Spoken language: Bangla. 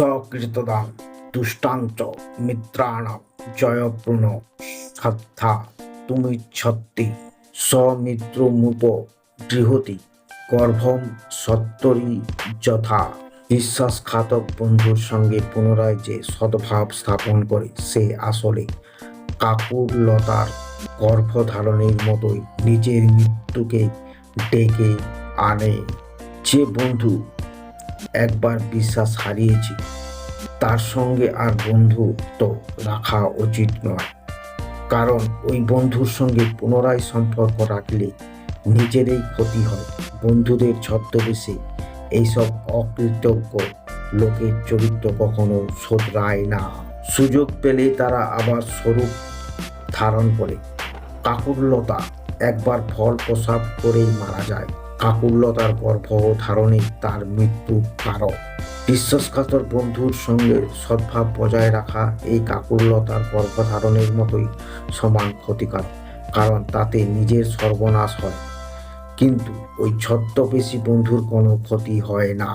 সকৃতদাম দুষ্টাঞ্চ মিত্রাণাম, জয়পূর্ণ, শ্রদ্ধা তুমি ছত্তি সমিত্রমূপ গৃহতি গর্ভম সত্তরী যথা। বিশ্বাসঘাতক বন্ধুর সঙ্গে পুনরায় যে সদ্ভাব স্থাপন করে, সে আসলে কাকুরলতার গর্ভধারণের মতোই নিজের মৃত্যুকে ডেকে আনে। যে বন্ধু একবার বিশ্বাস হারিয়েছি। তার সঙ্গে আর বন্ধুত্ব রাখা উচিত নয়। কারণ ওই বন্ধুর সঙ্গে পুনরায় সম্পর্ক রাখলে নিজেরই ক্ষতি হয়। বন্ধুদের ছদ্মবেশে এইসব অকৃতজ্ঞ লোকের চরিত্র কখনো শোধরায় না। সুযোগ পেলে তারা আবার স্বরূপ ধারণ করে। কাকুরলতা একবার ফল প্রসাব করেই মারা যায়। কাকুরলতার গর্ভ ধারণে তার মৃত্যু কারক বিশ্বাসঘাতক বন্ধুর সঙ্গে সদ্ভাব বজায় রাখা এই কাকুরলতার গর্ভধারণের মতোই সমান ক্ষতিকর কারণ তাতে নিজের সর্বনাশ হয়। কিন্তু ওই ছদ্মবেশী বন্ধুর কোনো ক্ষতি হয় না।